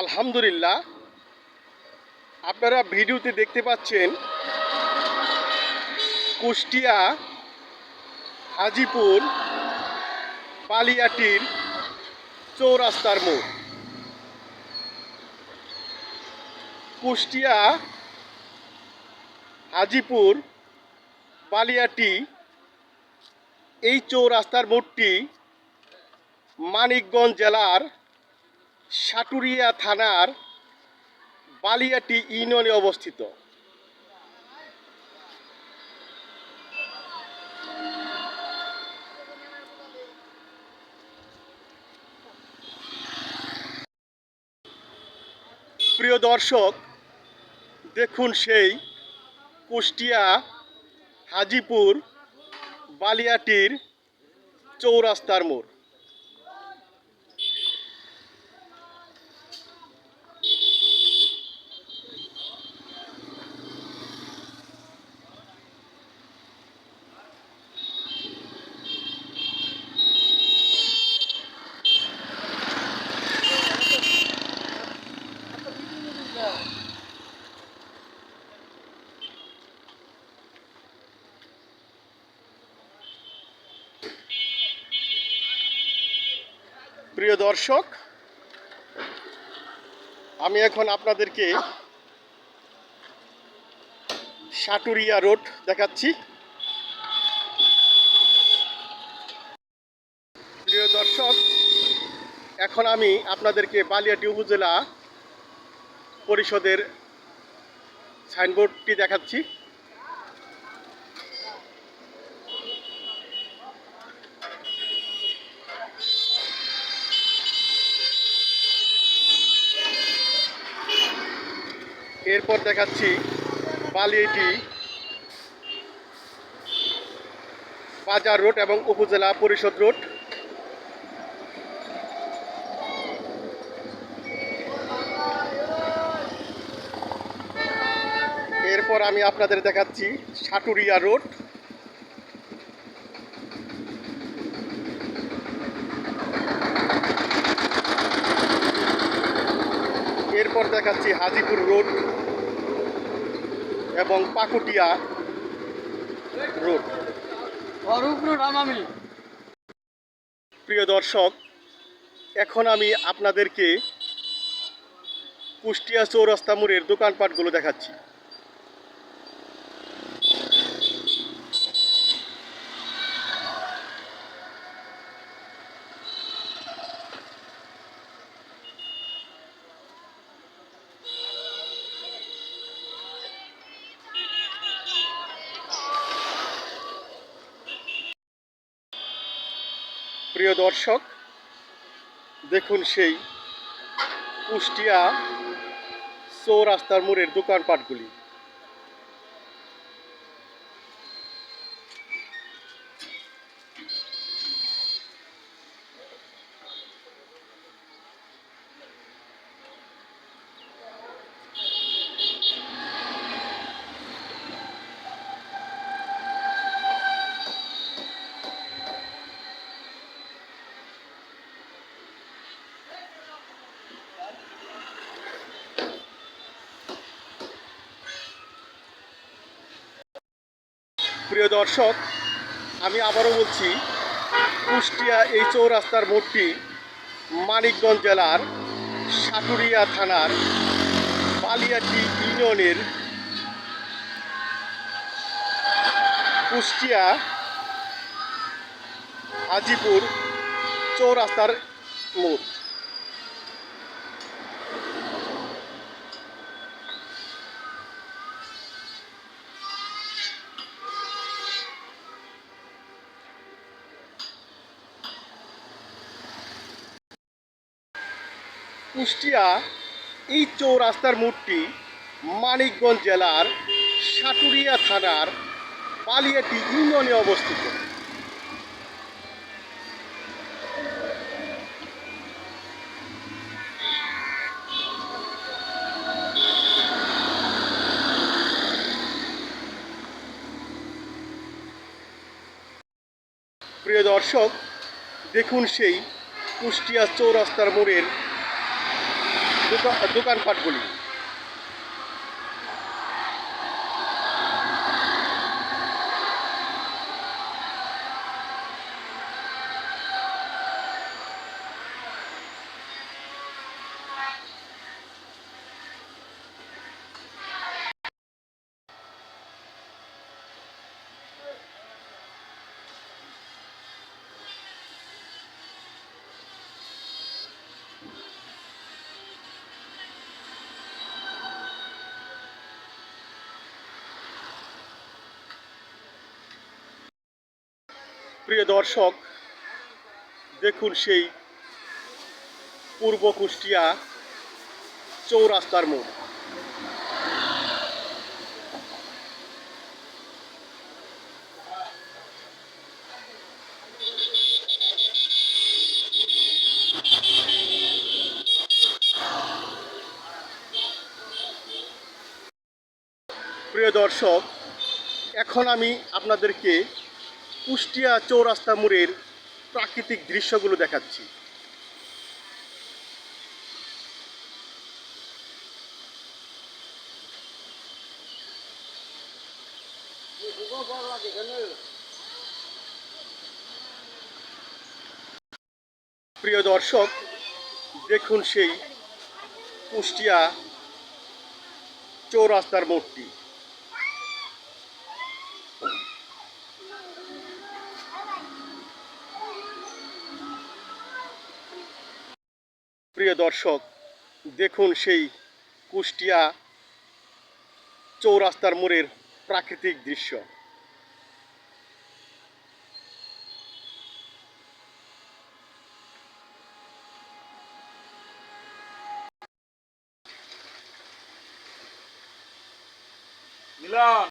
আলহামদুলিল্লাহ। আপনারা ভিডিওতে দেখতে পাচ্ছেন কুষ্টিয়া, হাজিপুর, পালিয়াটির চৌরাস্তার মোড়। কুষ্টিয়া, হাজিপুর বালিয়াটি এই চৌরাস্তার মোড়টি মানিকগঞ্জ জেলার সাটুরিয়া থানার বালিয়াটি ইউনিয়নে অবস্থিত। প্রিয় দর্শক দেখুন সেই কুষ্টিয়া হাজিপুর বালিয়াটির চৌরাস্তার মোড়। প্রিয় দর্শক, আমি এখন আপনাদেরকে সাটুরিয়া রোড দেখাচ্ছি। প্রিয় দর্শক, এখন আমি আপনাদেরকে বালিয়াটি উপজেলা পরিষদের সাইনবোর্ডটি দেখাচ্ছি। এরপর দেখাচ্ছি বালিয়াটি বাজার রোড এবং উপজেলা পরিষদ রোড। এরপর আমি আপনাদের দেখাচ্ছি সাটুরিয়া রোড। এরপর দেখাচ্ছি হাজিপুর রোড। এবং পাকুটিয়া রোড। প্রিয় দর্শক এখন আমি আপনাদেরকে কুষ্টিয়া চৌরাস্তা মোড়ের দোকানপাটগুলো দেখাচ্ছি। প্রিয় দর্শক দেখুন সেই কুষ্টিয়া চৌরাস্তার মোড়ের দোকানপাটগুলি। প্রিয় দর্শক, আমি আবারও বলছি, কুষ্টিয়া এই চৌরাস্তার মোড়টি মানিকগঞ্জ জেলার সাটুরিয়া থানার বালিয়াটি ইউনিয়নের কুষ্টিয়া হাজিপুর চৌরাস্তার মোড়। কুষ্টিয়া, এই চৌরাস্তার মোড়টি মানিকগঞ্জ জেলার সাটুরিয়া থানার পালিয়াটি ইউনিয়নে অবস্থিত। প্রিয় দর্শক, দেখুন সেই কুষ্টিয়া চৌরাস্তার মোড়ের দোকানপাটগুলি প্রিয় দর্শক দেখুন সেই পূর্ব কুষ্টিয়া চৌরাস্তার মোড়। প্রিয় দর্শক এখন আমি আপনাদেরকে কুষ্টিয়া চৌরাস্তা মোড়ের প্রাকৃতিক দৃশ্যগুলো দেখাচ্ছি। প্রিয় দর্শক দেখুন সেই কুষ্টিয়া চৌরাস্তার মোড়টি। প্রিয় দর্শক দেখুন সেই কুষ্টিয়া চৌরাস্তার মোড়ের প্রাকৃতিক দৃশ্য। মিলন।